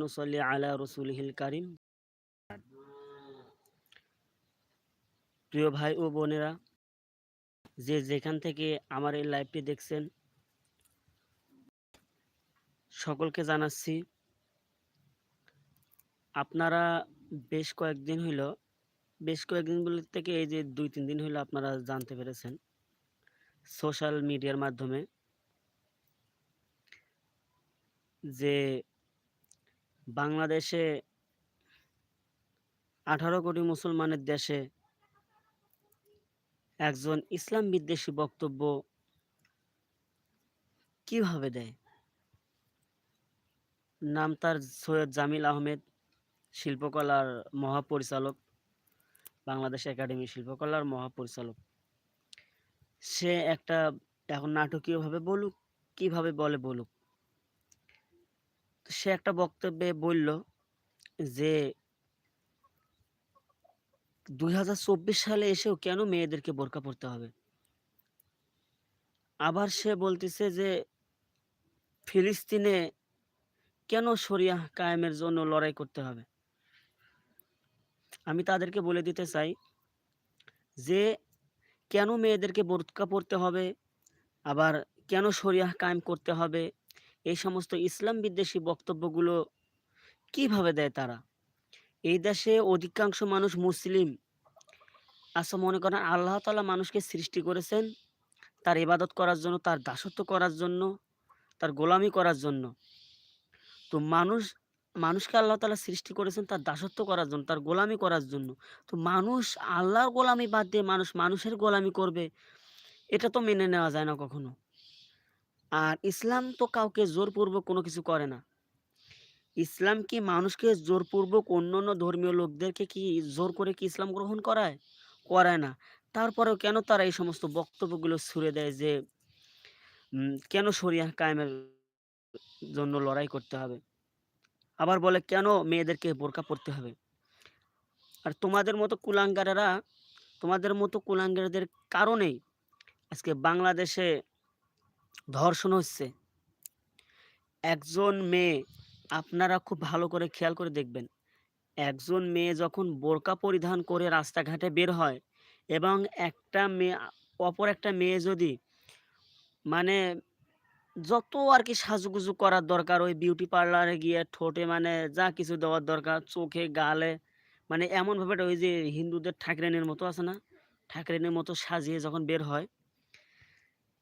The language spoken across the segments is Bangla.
নুসাল্লি আলা রসুলহিল কারিম। প্রিয় ভাই ও বোনেরা, যে যেখান থেকে আমার এই লাইভটি দেখছেন, সকলকে জানাচ্ছি, আপনারা বেশ কয়েকদিন হইল, বেশ কয়েকদিন থেকে এই যে দুই, তিন দিন হইল আপনারা জানতে পেরেছেন সোশ্যাল মিডিয়ার মাধ্যমে যে বাংলাদেশে আঠারো কোটি মুসলমানের দেশে একজন ইসলাম বিদ্বেষী বক্তব্য কীভাবে দেয়? নাম তার সৈয়দ জামিল আহমেদ, শিল্পকলার মহাপরিচালক, বাংলাদেশ একাডেমি শিল্পকলার মহাপরিচালক। সে একটা এখন নাটকীয়ভাবে বলুক, কীভাবে বলে বলুক? সে একটা বক্তব্যে বলল যে দু হাজার চব্বিশ সালে এসেও কেন মেয়েদেরকে বোরকা পড়তে হবে? আবার সে বলতেছে যে, ফিলিস্তিনে কেন শরিয়া কায়েমের জন্য লড়াই করতে হবে? আমি তাদেরকে বলে দিতে চাই যে, কেন মেয়েদেরকে বোরকা পড়তে হবে? আবার কেন শরিয়া কায়েম করতে হবে? এই সমস্ত ইসলাম বিদ্বেষী বক্তব্যগুলো কীভাবে দেয় তারা? এই দেশে অধিকাংশ মানুষ মুসলিম। আচ্ছা মনে করেন আল্লাহ তালা মানুষকে সৃষ্টি করেছেন তার ইবাদত করার জন্য, তার দাসত্ব করার জন্য, তার গোলামি করার জন্য। তো মানুষ, মানুষকে আল্লাহ তালা সৃষ্টি করেছেন তার দাসত্ব করার জন্য, তার গোলামি করার জন্য। তো মানুষ আল্লাহর গোলামি বাদ দিয়ে মানুষ মানুষের গোলামি করবে, এটা তো মেনে নেওয়া যায় না কখনো। আর ইসলাম তো কাউকে জোরপূর্বক কোনো কিছু করে না। ইসলাম কি মানুষকে জোরপূর্বক অন্য অন্য ধর্মীয় লোকদেরকে কি জোর করে কি ইসলাম গ্রহণ করায়? করায় না। তারপরেও কেন তারা এই সমস্ত বক্তব্যগুলো ছুড়ে দেয় যে কেন শরিয়া কায়েমের জন্য লড়াই করতে হবে? আবার বলে, কেন মেয়েদেরকে বোরকা পড়তে হবে? আর তোমাদের মতো কুলাঙ্গারেরা, তোমাদের মতো কুলাঙ্গারদের কারণেই আজকে বাংলাদেশে ধর্ষণ হচ্ছে। একজন মেয়ে, আপনারা খুব ভালো করে খেয়াল করে দেখবেন, একজন মেয়ে যখন বোরকা পরিধান করে রাস্তাঘাটে বের হয় এবং একটা মেয়ে, অপর একটা মেয়ে যদি মানে যত আর কি সাজুগুজু করার দরকার, ওই বিউটি পার্লারে গিয়ে ঠোঁটে মানে যা কিছু দেওয়ার দরকার, চোখে, গালে মানে এমনভাবে ওই যে হিন্দুদের ঠাকরেনের মতো আছে না? ঠাকরেনের মতো সাজিয়ে যখন বের হয়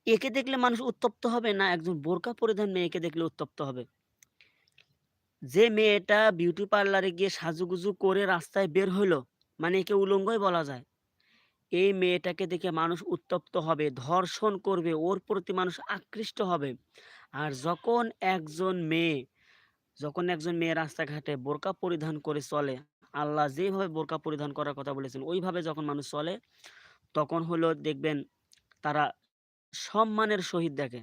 একে দেখলে মানুষ উত্তপ্ত হবে না একজন বোরকা পরিধান মেয়েকে দেখলে উত্তপ্ত হবে। যে মেয়েটা বিউটি পার্লারে গিয়ে সাজুগুজু করে রাস্তায় বের হইল মানে একে উলঙ্গই বলা যায়। এই মেয়েটাকে দেখে মানুষ উত্তপ্ত হবে, ধর্ষণ করবে, ওর প্রতি মানুষ আকৃষ্ট হবে। আর যখন একজন মেয়ে, যখন একজন মেয়ে রাস্তাঘাটে বোরকা পরিধান করে চলে, আল্লাহ যেভাবে বোরকা পরিধান করার কথা বলেছেন, ওইভাবে যখন মানুষ চলে, তখন হলো দেখবেন তারা সম্মানের সহিত দেখে।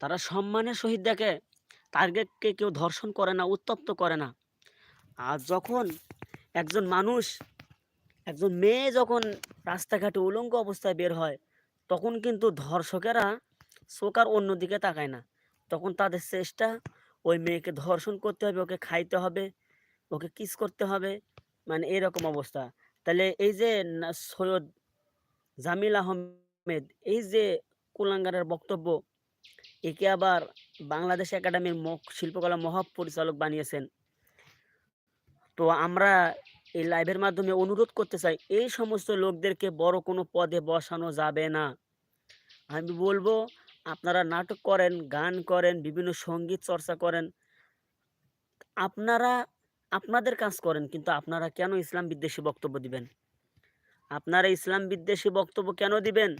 তারা সম্মানের সহিত দেখে, তাদেরকে কেউ ধর্ষণ করে না, উত্তপ্ত করে না। আর যখন একজন মানুষ, একজন মেয়ে যখন রাস্তাঘাটে উলঙ্গ অবস্থায় বের হয়, তখন কিন্তু ধর্ষকেরা চোখ আর অন্যদিকে তাকায় না। তখন তাদের চেষ্টা, ওই মেয়েকে ধর্ষণ করতে হবে, ওকে খাইতে হবে, ওকে কিস করতে হবে মানে এরকম অবস্থা। তাহলে এই যে সৈয়দ জামিল আহমেদ এই যে কুলাঙ্গারের বক্তব্য, একে আবার বাংলাদেশ একাডেমির শিল্পকলা মহাপরিচালক বানিয়েছেন। তো আমরা এই লাইভের মাধ্যমে অনুরোধ করতে চাই, এই সমস্ত লোকদেরকে বড় কোনো পদে বসানো যাবে না। আমি বলব, আপনারা নাটক করেন, গান করেন, বিভিন্ন সংগীত চর্চা করেন, আপনারা, আপনাদের কাজ করেন, কিন্তু আপনারা কেন ইসলাম বিদ্বেষী বক্তব্য দিবেন? আপনারা ইসলাম বিদ্বেষী বক্তব্য কেন দিবেন?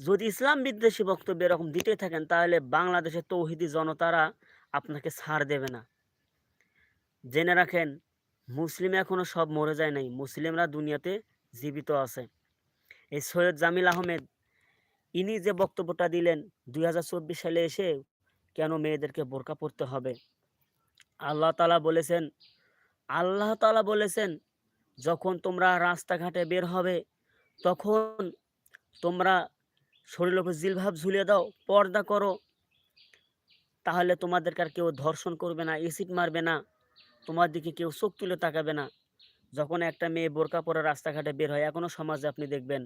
যদি ইসলাম বিদ্বেষী বক্তব্য এরকম দিতে থাকেন, তাহলে বাংলাদেশের তৌহিদি জনতারা আপনাকে ছাড় দেবে না। জেনে রাখেন, মুসলিম এখনও সব মরে যায় নাই, মুসলিমরা দুনিয়াতে জীবিত আছে। এই সৈয়দ জামিল আহমেদ, ইনি যে বক্তব্যটা দিলেন, দুই হাজার চব্বিশ সালে এসে কেন মেয়েদেরকে বোরকা পরতে হবে? আল্লাহ তালা বলেছেন, আল্লাহ তালা বলেছেন, যখন তোমরা রাস্তাঘাটে বের হবে, তখন তোমরা শরীরের উপর জিলভাব ঝুলিয়ে দাও পর্দা করো তাহলে তোমাদেরকে আর কেউ ধর্ষণ করবে না, এসিড মারবে না, তোমার দিকে কেউ চোখ তুলে তাকাবে না। যখন একটা মেয়ে বোরকা পরে রাস্তাঘাটে বের হয়, এখনও সমাজে আপনি দেখবেন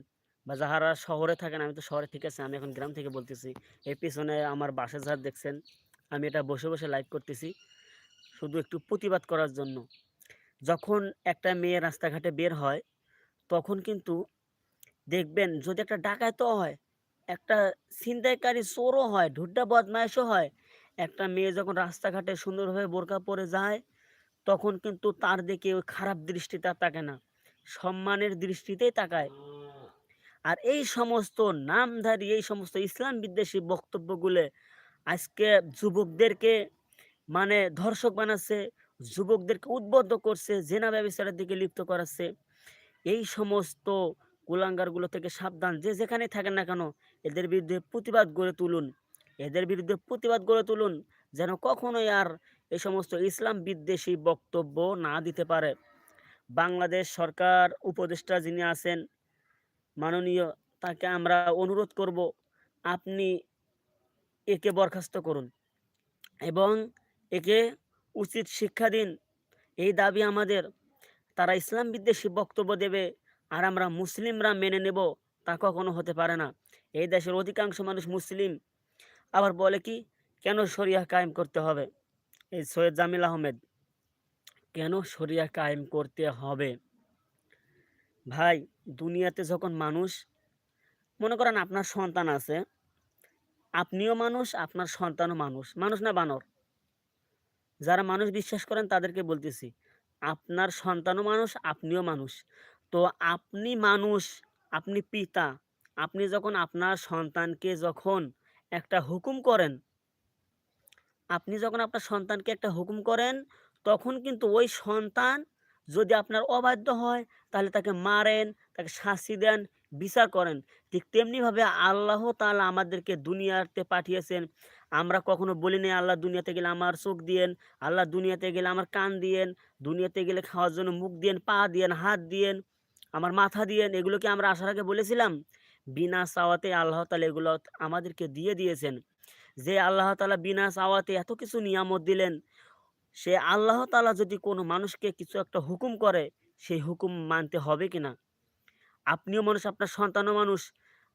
বা যাহারা শহরে থাকেন, আমি তো শহরে ঠিক আছে, আমি এখন গ্রাম থেকে বলতেছি। এই পিছনে আমার বাসের ঝাড় দেখছেন। আমি এটা বসে, বসে লাইভ করতেছি। শুধু একটু প্রতিবাদ করার জন্য। যখন একটা মেয়ে রাস্তাঘাটে বের হয়, তখন কিন্তু দেখবেন যদি একটা ডাকাতও হয়, একটা ছিনতাইকারী চোরও হয়, ঢুড্ডা বদমাইশও হয়, একটা মেয়ে যখন রাস্তাঘাটে সুন্দরভাবে বোরকা পরে যায়, তখন কিন্তু তার দিকে ওই খারাপ দৃষ্টিতে আর তাকায় না। সম্মানের দৃষ্টিতেই তাকায়। আর এই সমস্ত নামধারী, এই সমস্ত ইসলাম বিদ্বেষী বক্তব্যগুলো আজকে যুবকদেরকে মানে ধর্ষক বানাচ্ছে, যুবকদেরকে উদ্বুদ্ধ করছে, জেনা ব্যবসার দিকে লিপ্ত করাচ্ছে। এই সমস্ত কুলাঙ্গারগুলো থেকে সাবধান। যে যেখানেই থাকেন না কেন, এদের বিরুদ্ধে প্রতিবাদ গড়ে তুলুন। এদের বিরুদ্ধে প্রতিবাদ গড়ে তুলুন। যেন কখনোই আর এই সমস্ত ইসলাম বিদ্বেষী বক্তব্য না দিতে পারে। বাংলাদেশ সরকার উপদেষ্টা যিনি আছেন, মাননীয় তাকে আমরা অনুরোধ করব, আপনি একে বরখাস্ত করুন এবং একে উচিত শিক্ষা দিন। এই দাবি আমাদের। তারা ইসলাম বিদ্বেষী বক্তব্য দেবে আর আমরা মুসলিমরা মেনে নেব, তা কখনো হতে পারে না। এই দেশের অধিকাংশ মানুষ মুসলিম। আবার বলে কি, কেন শরিয়া কায়েম করতে হবে? এই সৈয়দ জামিল আহমেদ, কেন শরিয়া কায়েম করতে হবে? ভাই, দুনিয়াতে যখন মানুষ মনে করেন আপনার সন্তান আছে, আপনিও মানুষ, আপনার সন্তানও মানুষ। মানুষ না বানর? যারা মানুষ বিশ্বাস করেন তাদেরকে বলতেছি। আপনার সন্তানও মানুষ, আপনিও মানুষ। তো আপনি মানুষ, আপনি পিতা, আপনি যখন আপনার সন্তানকে যখন একটা হুকুম করেন আপনি যখন আপনার সন্তানকে একটা হুকুম করেন, তখন কিন্তু ওই সন্তান যদি আপনার অবাধ্য হয়, তাহলে তাকে মারেন, তাকে শাস্তি দেন, বিচার করেন। ঠিক তেমনিভাবে আল্লাহ তাআলা আমাদেরকে দুনিয়াতে পাঠিয়েছেন। আমরা কখনো বলি নাই, "আল্লাহ দুনিয়াতে গেলে আমার চোখ দিয়েন, আল্লাহ দুনিয়াতে গেলে আমার কান দিয়েন, দুনিয়াতে গেলে খাওয়ার জন্য মুখ দিয়েন, পা দিয়েন, হাত দিয়েন, আমার মাথা দিয়েন।" এগুলো কি আমরা আসার আগে বলেছিলাম? বিনা চাওয়াতে আল্লাহ তাআলা এগুলো আমাদেরকে দিয়ে দিয়েছেন। যে আল্লাহ তালা বিনা চাওয়াতে এত কিছু নিয়ামত দিলেন, সে আল্লাহ তালা যদি কোনো মানুষকে কিছু একটা হুকুম করে, সেই হুকুম মানতে হবে কি না আপনিও মানুষ, আপনার সন্তানও মানুষ।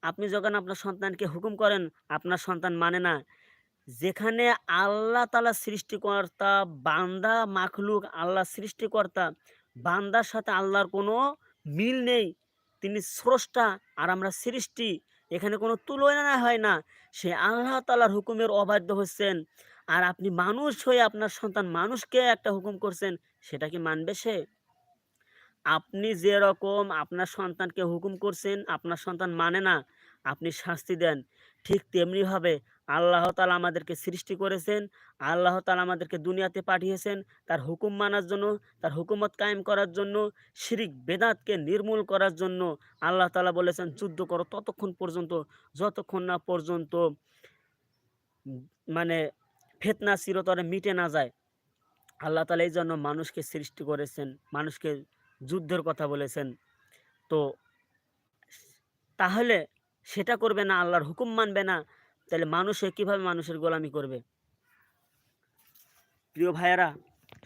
আপনি যখন আপনার সন্তানকে হুকুম করেন, আপনার সন্তান মানে না। যেখানে আল্লাহ তাআলা সৃষ্টিকর্তা, বান্দা মাখলুক, আল্লাহ সৃষ্টিকর্তা, বান্দার সাথে আল্লাহর কোনো মিল নেই। তিনি স্রষ্টা আর আমরা সৃষ্টি। এখানে কোনো তুলনা হয় না। সে আল্লাহ তাআলার হুকুমের অবাধ্য হচ্ছেন। আর আপনি মানুষ হয়ে আপনার সন্তান মানুষকে একটা হুকুম করছেন, সেটা কি মানবে সে? আপনি যেরকম আপনার সন্তানকে হুকুম করছেন, আপনার সন্তান মানে না, আপনি শাস্তি দেন। ঠিক তেমনিভাবে আল্লাহ তালা আমাদেরকে সৃষ্টি করেছেন, আল্লাহ তালা আমাদেরকে দুনিয়াতে পাঠিয়েছেন তার হুকুম মানার জন্য, তার হুকুমত কায়েম করার জন্য, শিরিক বেদাতকে নির্মূল করার জন্য। আল্লাহ তালা বলেছেন, "যুদ্ধ করো ততক্ষণ পর্যন্ত, যতক্ষণ না পর্যন্ত মানে ফেতনা চিরতরে মিটে না যায়।" আল্লাহ তালা এই জন্য মানুষকে সৃষ্টি করেছেন, মানুষকে যুদ্ধের কথা বলেছেন। তো তাহলে সেটা করবে না, আল্লাহর হুকুম মানবে না, তাহলে মানুষে কীভাবে মানুষের গোলামি করবে? প্রিয় ভাইয়েরা,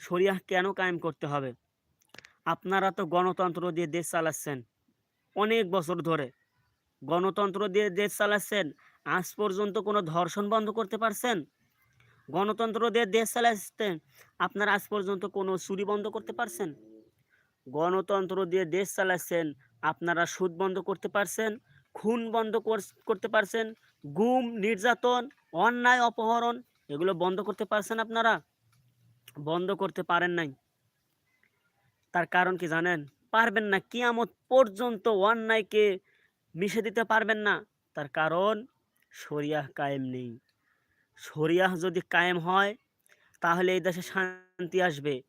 শরিয়াহ কেন কায়েম করতে হবে? আপনারা তো গণতন্ত্র দিয়ে দেশ চালাচ্ছেন অনেক বছর ধরে। গণতন্ত্র দিয়ে দেশ চালাচ্ছেন, আজ পর্যন্ত কোনো ধর্ষণ বন্ধ করতে পারছেন? গণতন্ত্র দিয়ে দেশ চালাচ্ছেন, আপনারা আজ পর্যন্ত কোনো চুরি বন্ধ করতে পারছেন? গণতন্ত্র দিয়ে দেশ চালাচ্ছেন, আপনারা সুদ বন্ধ করতে পারছেন? খুন বন্ধ করতে পারছেন? গুম, নির্যাতন, অন্যায়, অপহরণ এগুলো বন্ধ করতে পারছেন আপনারা? বন্ধ করতে পারেন নাই। তার কারণ কি জানেন? পারবেন না। কিয়ামত পর্যন্ত অন্যায়কে মিশে দিতে পারবেন না। তার কারণ শরিয়াহ কায়েম নেই। শরিয়াহ যদি কায়েম হয়, তাহলে এই দেশে শান্তি আসবে।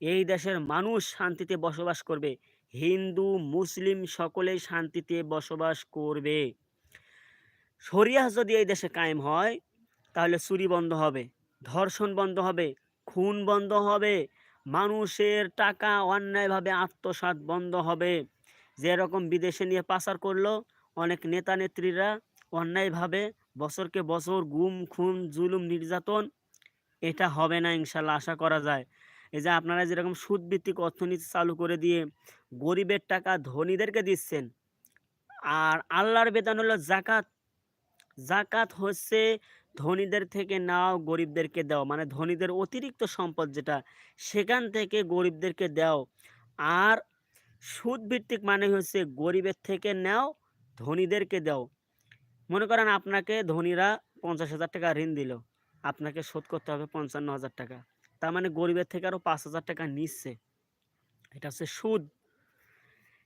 এই দেশের মানুষ শান্তিতে বসবাস করবে। হিন্দু, মুসলিম সকলেই শান্তিতে বসবাস করবে। শরিয়াহ যদি এই দেশে কায়েম হয়, তাহলে চুরি বন্ধ হবে, ধর্ষণ বন্ধ হবে, খুন বন্ধ হবে, মানুষের টাকা অন্যায়ভাবে আত্মসাৎ বন্ধ হবে। যেরকম বিদেশে নিয়ে পাচার করল অনেক নেতা-নেত্রীরা অন্যায়ভাবে বছরকে বছর গুম, খুন, জুলুম, নির্যাতন এটা হবে না ইনশাল্লাহ আশা করা যায় এই যে আপনারা যেরকম সুদভিত্তিক অর্থনীতি চালু করে দিয়ে গরিবের টাকা ধনীদেরকে দিচ্ছেন আর আল্লাহর বেতন হলো জাকাত জাকাত হচ্ছে ধনীদের থেকে নাও গরিবদেরকে দাও। মানে ধনীদের অতিরিক্ত সম্পদ যেটা, সেখান থেকে গরিবদেরকে দাও। আর সুদ ভিত্তিক মানে হচ্ছে গরিবের থেকে নাও, ধনীদেরকে দাও। মনে করেন আপনাকে ধনীরা পঞ্চাশ হাজার টাকা ঋণ দিল। আপনাকে শোধ করতে হবে পঞ্চান্ন হাজার টাকা। তার মানে গরিবের থেকে আরও পাঁচ হাজার টাকা নিচ্ছে। এটা হচ্ছে সুদ।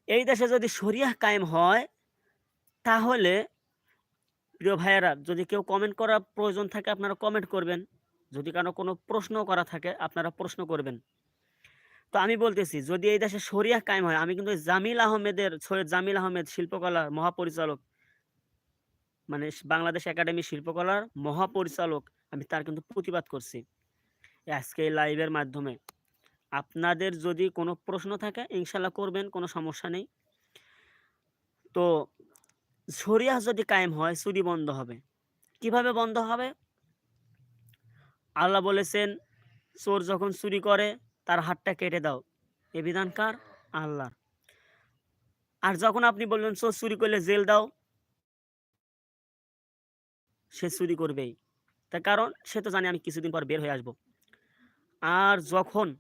এই দেশে যদি শরিয়াহ কায়েম হয়, তাহলে প্রিয় ভাইয়েরা, যদি কেউ কমেন্ট করার প্রয়োজন থাকে, আপনারা কমেন্ট করবেন। যদি কারও কোনো প্রশ্ন করা থাকে, আপনারা প্রশ্ন করবেন। তো আমি বলতেছি, যদি এই দেশে শরিয়াহ কায়েম হয়, আমি কিন্তু জামিল আহমেদের সৈয়দ জামিল আহমেদ শিল্পকলার মহাপরিচালক মানে বাংলাদেশ একাডেমি শিল্পকলার মহাপরিচালক, আমি তার কিন্তু প্রতিবাদ করছি আজকে এই লাইভের মাধ্যমে। আপনাদের যদি কোনো প্রশ্ন থাকে, ইনশাল্লাহ করবেন, কোনো সমস্যা নেই। তো শরিয়াহ যদি কায়েম হয় চুরি বন্ধ হবে। কীভাবে বন্ধ হবে? আল্লাহ বলেছেন, চোর যখন চুরি করে, তার হাতটা কেটে দাও। এ বিধান কার? আল্লাহর। আর যখন আপনি বললেন, চোর চুরি করলে জেল দাও, সে চুরি করবেই। তার কারণ, সে তো জানে আমি কিছুদিন পর বের হয়ে আসব। আর যখন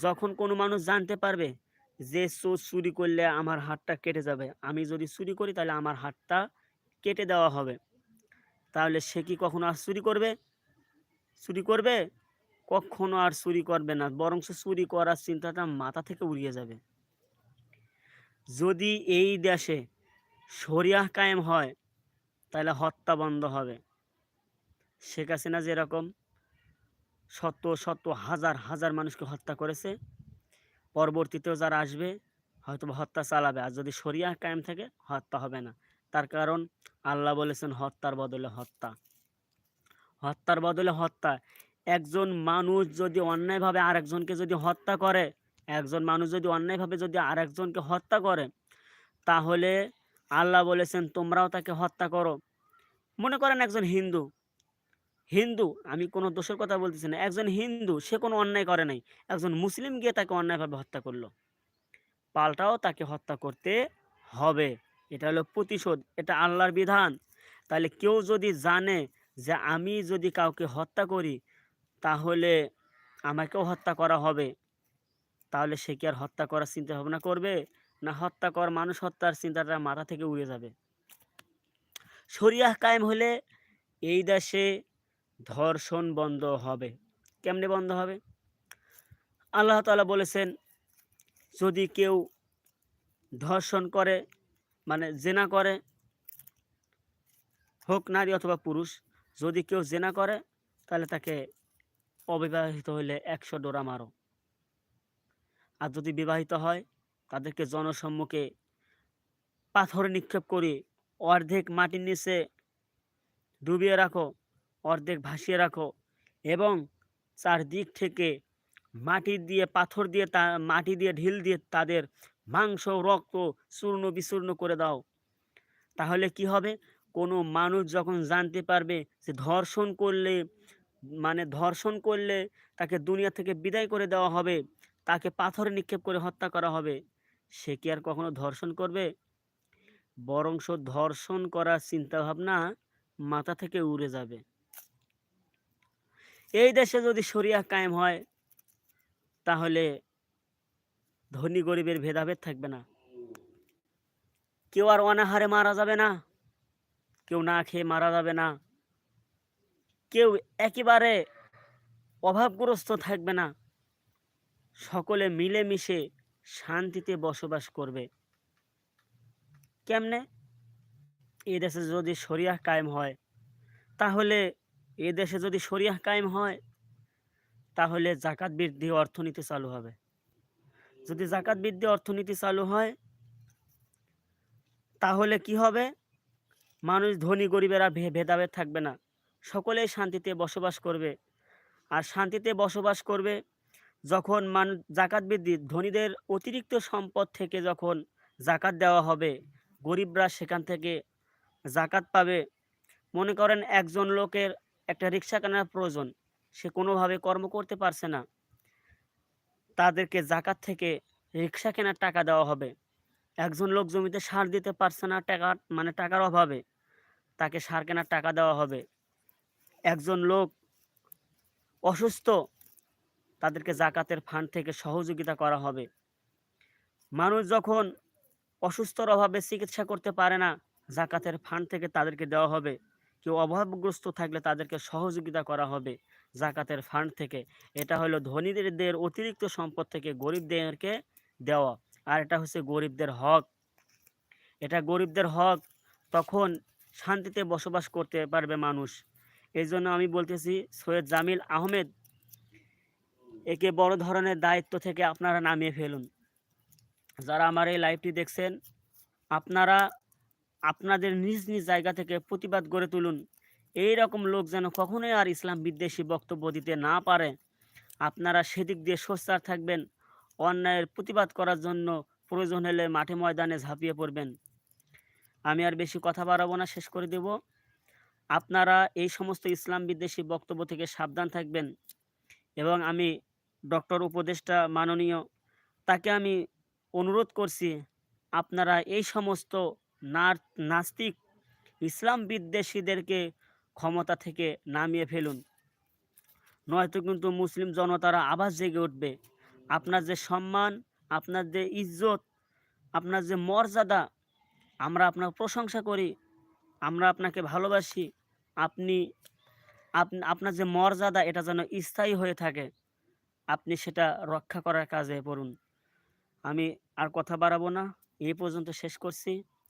যখন কোনো মানুষ জানতে পারবে যে চোর চুরি করলে আমার হাতটা কেটে যাবে। আমি যদি চুরি করি তাহলে আমার হাতটা কেটে দেওয়া হবে। তাহলে সে কি কখনো আর চুরি করবে? চুরি করবে? কখনো আর চুরি করবে না। বরং সে চুরি করার চিন্তাটা মাথা থেকে উড়িয়ে যাবে। যদি এই দেশে শরিয়াহ কায়েম হয়, তাহলে হত্যা বন্ধ হবে। শেখ হাসিনা যেরকম শত শত, হাজার হাজার মানুষকে হত্যা করেছে পরবর্তীতেও যারা আসবে হয়তো হত্যা চালাবে। আর যদি শরিয়া কায়েম থাকে, হত্যা হবে না। তার কারণ আল্লাহ বলেছেন, হত্যার বদলে হত্যা। হত্যার বদলে হত্যা। একজন মানুষ যদি অন্যায়ভাবে আরেকজনকে যদি হত্যা করে, একজন মানুষ যদি অন্যায়ভাবে যদি আরেকজনকে হত্যা করে, তাহলে আল্লাহ বলেছেন, তোমরাও তাকে হত্যা করো। মনে করেন একজন হিন্দু হিন্দু, আমি কোনো দোষের কথা বলতেছি না। একজন হিন্দু, সে কোনো অন্যায় করে নাই। একজন মুসলিম গিয়ে তাকে অন্যায়ভাবে হত্যা করল। পাল্টাও তাকে হত্যা করতে হবে। এটা হলো প্রতিশোধ, এটা আল্লাহর বিধান। তাহলে কেউ যদি জানে যে আমি যদি কাউকে হত্যা করি, তাহলে আমাকেও হত্যা করা হবে। তাহলে সে কি আর হত্যা করার চিন্তা ভাবনা করবে? না হত্যা কর মানুষ হত্যার চিন্তাটা মাথা থেকে উড়ে যাবে। শরিয়াহ কায়েম হলে এই দেশে ধর্ষণ বন্ধ হবে। কেমনে বন্ধ হবে? আল্লাহ তালা বলেছেন, যদি কেউ ধর্ষণ করে মানে জেনা করে, হোক নারী অথবা পুরুষ, যদি কেউ জেনা করে, তাহলে তাকে অবিবাহিত হইলে একশো ডোরা মারো। আর যদি বিবাহিত হয়, তাদেরকে জনসম্মুখে পাথর নিক্ষেপ করি অর্ধেক মাটির নিচে ডুবিয়ে রাখো। অর্ধেক ভাসিয়ে রাখো এবং চারদিক থেকে মাটি দিয়ে, পাথর দিয়ে তা, মাটি দিয়ে ঢিল দিয়ে তাদের মাংস, রক্ত চূর্ণ বিচূর্ণ করে দাও। তাহলে কি হবে? কোনো মানুষ যখন জানতে পারবে যে ধর্ষণ করলে মানে ধর্ষণ করলে তাকে দুনিয়া থেকে বিদায় করে দেওয়া হবে, তাকে পাথরে নিক্ষেপ করে হত্যা করা হবে, সে কি আর কখনো ধর্ষণ করবে? বরংশ ধর্ষণ করার চিন্তাভাবনা মাথা থেকে উড়ে যাবে। এই দেশে যদি শরিয়া কায়েম হয়, তাহলে ধনী গরিবের ভেদাভেদ থাকবে না। কেউ আর অনাহারে মারা যাবে না, কেউ না খেয়ে মারা যাবে না, কেউ একেবারে অভাবগ্রস্ত থাকবে না। সকলে মিলেমিশে শান্তিতে বসবাস করবে। কেমনে? এই দেশে যদি শরিয়াহ কায়েম হয়, তাহলে এ দেশে যদি শরিয়াহ কায়েম হয়, তাহলে জাকাত বৃদ্ধি অর্থনীতি চালু হবে। যদি জাকাত বৃদ্ধি অর্থনীতি চালু হয়, তাহলে কি হবে? মানুষ ধনী গরিবেরা ভেদাভেদ থাকবে না। সকলেই শান্তিতে বসবাস করবে। আর শান্তিতে বসবাস করবে যখন মানুষ জাকাত বৃদ্ধি, ধনীদের অতিরিক্ত সম্পদ থেকে যখন জাকাত দেওয়া হবে, গরিবরা সেখান থেকে জাকাত পাবে। মনে করেন একজন লোকের একটা রিক্সা কেনার প্রয়োজন, সে কোনোভাবে কর্ম করতে পারছে না। তাদেরকে জাকাত থেকে রিক্সা কেনার টাকা দেওয়া হবে। একজন লোক জমিতে সার দিতে পারছে না টাকা মানে টাকার অভাবে, তাকে সার কেনার টাকা দেওয়া হবে। একজন লোক অসুস্থ, তাদেরকে জাকাতের ফান্ড থেকে সহযোগিতা করা হবে। মানুষ যখন অসুস্থর অভাবে চিকিৎসা করতে পারে না, জাকাতের ফান্ড থেকে তাদেরকে দেওয়া হবে। কেউ অভাবগ্রস্ত থাকলে তাদেরকে সহযোগিতা করা হবে জাকাতের ফান্ড থেকে। এটা হলো ধনীদের অতিরিক্ত সম্পদ থেকে গরিবদেরকে দেওয়া। আর এটা হচ্ছে গরিবদের হক। এটা গরিবদের হক। তখন শান্তিতে বসবাস করতে পারবে মানুষ। এই জন্য আমি বলতেছি, সৈয়দ জামিল আহমেদ, একে বড় ধরনের দায়িত্ব থেকে আপনারা নামিয়ে ফেলুন। যারা আমার এই লাইভটি দেখছেন, আপনারা আপনাদের নিজ নিজ জায়গা থেকে প্রতিবাদ গড়ে তুলুন। এই রকম লোক যেন কখনোই আর ইসলাম বিদ্বেষী বক্তব্য দিতে না পারে। আপনারা সেদিক দিয়ে সোচ্চার থাকবেন। অন্যায়ের প্রতিবাদ করার জন্য প্রয়োজন হলে মাঠে ময়দানে ঝাঁপিয়ে পড়বেন। আমি আর বেশি কথা বাড়াবো না, শেষ করে দেব। আপনারা এই সমস্ত ইসলাম বিদ্বেষী বক্তব্য থেকে সাবধান থাকবেন এবং আমি ডক্টর, উপদেষ্টা, মাননীয় তাকে আমি অনুরোধ করছি, আপনারা এই সমস্ত নাস্তিক ইসলাম বিদ্বেষীদেরকে ক্ষমতা থেকে নামিয়ে ফেলুন। নয়তো কিন্তু মুসলিম জনতারা আবার জেগে উঠবে। আপনার যে সম্মান, আপনার যে ইজ্জত, আপনার যে মর্যাদা, আমরা আপনার প্রশংসা করি, আমরা আপনাকে ভালোবাসি। আপনি আপনার যে মর্যাদা, এটা যেন স্থায়ী হয়ে থাকে। আপনি সেটা রক্ষা করার কাজে পড়ুন। আমি আর কথা বাড়াবো না। এই পর্যন্ত শেষ করছি।